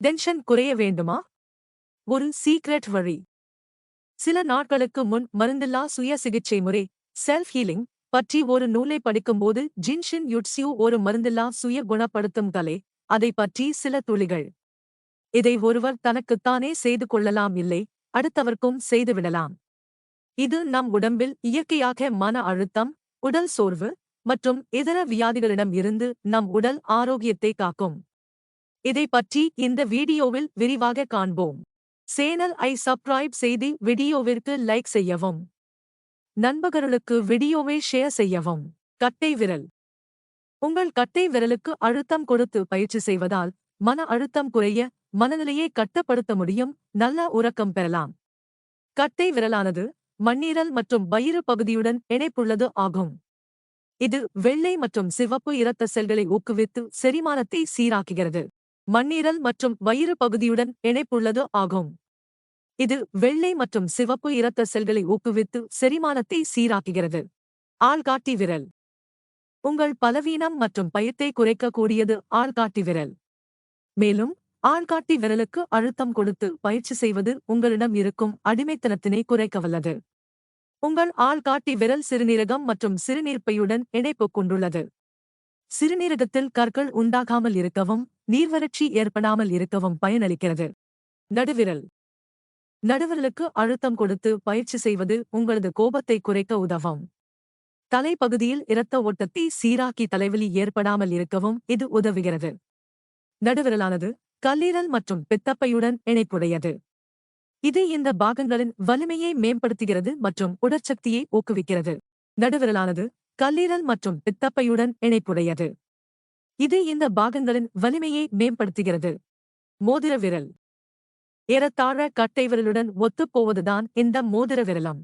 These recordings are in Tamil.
டென்ஷன் குறைய வேண்டுமா? ஒரு சீக்ரெட் வழி சில நாட்களுக்கு முன் மருந்தில்லா சுய சிகிச்சை முறை செல்ஃப் ஹீலிங் பற்றி ஒரு நூலை படிக்கும்போது ஜின்ஷின் யுட்சியூ ஒரு மருந்தில்லா சுய குணப்படுத்தும் கலை அதை பற்றி சில துளிகள். இதை ஒருவர் தனக்குத்தானே செய்து கொள்ளலாம் இல்லை அடுத்தவர்க்கும் செய்துவிடலாம் இது நம் உடம்பில் இயற்கையாக மன அழுத்தம் உடல் சோர்வு மற்றும் இதர வியாதிகளிடம் இருந்து நம் உடல் ஆரோக்கியத்தை காக்கும். இதை பற்றி இந்த வீடியோவில் விரிவாக காண்போம். சேனல் ஐ சப்ஸ்கிரைப் செய்து வீடியோவிற்கு லைக் செய்யவும். நண்பர்களுக்கு வீடியோவை ஷேர் செய்யவும். கட்டை விரல். உங்கள் கட்டை விரலுக்கு அழுத்தம் கொடுத்து பயிற்சி செய்வதால் மன அழுத்தம் குறைய மனநிலையை கட்டுப்படுத்த முடியும். நல்ல உறக்கம் பெறலாம். கட்டை விரலானது மண்ணீரல் மற்றும் வயிறு பகுதியுடன் இணைப்புள்ளது ஆகும். இது வெள்ளை மற்றும் சிவப்பு இரத்த செல்களை ஊக்குவித்து செரிமானத்தை சீராக்குகிறது. மண்ணீரல் மற்றும் வயிறு பகுதியுடன் இணைப்புள்ளது ஆகும். இது வெள்ளை மற்றும் சிவப்பு இரத்த செல்களை ஊக்குவித்து செரிமானத்தை சீராக்குகிறது. ஆள்காட்டி விரல். உங்கள் பலவீனம் மற்றும் பயத்தை குறைக்கக்கூடியது ஆள்காட்டி விரல். மேலும் ஆள்காட்டி விரலுக்கு அழுத்தம் கொடுத்து பயிற்சி செய்வது உங்களிடம் இருக்கும் அடிமைத்தனத்தினை குறைக்கவல்லது. உங்கள் ஆள்காட்டி விரல் சிறுநீரகம் மற்றும் சிறுநீர்ப்பையுடன் இணைப்பு கொண்டுள்ளது. சிறுநீரகத்தில் கற்கள் உண்டாகாமல் இருக்கவும் நீர்வறட்சி ஏற்படாமல் இருக்கவும் பயனளிக்கிறது. நடுவிரல். நடுவிரலுக்கு அழுத்தம் கொடுத்து பயிற்சி செய்வது உங்களது கோபத்தை குறைக்க உதவும். தலைப்பகுதியில் இரத்த ஓட்டத்தை சீராக்கி தலைவலி ஏற்படாமல் இருக்கவும் இது உதவுகிறது. நடுவிரலானது கல்லீரல் மற்றும் பித்தப்பையுடன் இணைப்புடையது. இது இந்த பாகங்களின் வலிமையை மேம்படுத்துகிறது மற்றும் உடற்சக்தியை ஊக்குவிக்கிறது. நடுவிரலானது கல்லீரல் மற்றும் பித்தப்பையுடன் இணைப்புடையது. இது இந்த பாகங்களின் வலிமையை மேம்படுத்துகிறது. மோதிர விரல். ஏறத்தாழ கட்டை விரலுடன் ஒத்துப்போவதுதான் இந்த மோதிர விரலம்.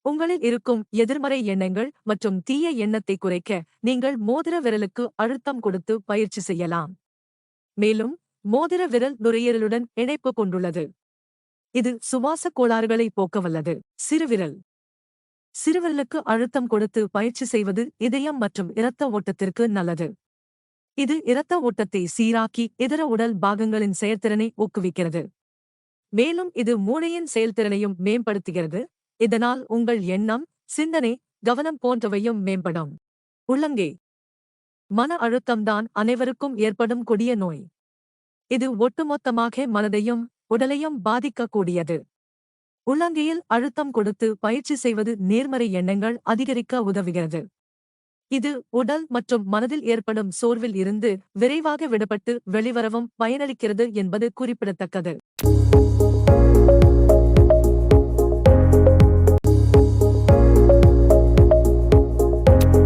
உங்களில் இருக்கும் எதிர்மறை எண்ணங்கள் மற்றும் தீய எண்ணத்தை குறைக்க நீங்கள் மோதிர விரலுக்கு அழுத்தம் கொடுத்து பயிற்சி செய்யலாம். மேலும் மோதிர விரல் நுரையீரலுடன் இணைப்பு கொண்டுள்ளது. இது சுவாசக் கோளாறுகளை போக்கவல்லது. சிறுவிரல் சிறுவர்களுக்கு அழுத்தம் கொடுத்து பயிற்சி செய்வது இதயம் மற்றும் இரத்த ஓட்டத்திற்கு நல்லது. இது இரத்த ஓட்டத்தை சீராக்கி இதர உடல் பாகங்களின் செயல்திறனை ஊக்குவிக்கிறது. மேலும் இது மூளையின் செயல்திறனையும் மேம்படுத்துகிறது. இதனால் உங்கள் எண்ணம் சிந்தனை கவனம் போன்றவையும் மேம்படும். உள்ளங்கை. மன அழுத்தம்தான் அனைவருக்கும் ஏற்படும் கொடிய நோய். இது ஒட்டுமொத்தமாக மனதையும் உடலையும் பாதிக்கக்கூடியது. உள்ளங்கையில் அழுத்தம் கொடுத்து பயிற்சி செய்வது நேர்மறை எண்ணங்கள் அதிகரிக்க உதவுகிறது. இது உடல் மற்றும் மனதில் ஏற்படும் சோர்வில் இருந்து விரைவாக விடப்பட்டு வெளிவரவும் பயனளிக்கிறது என்பது குறிப்பிடத்தக்கது.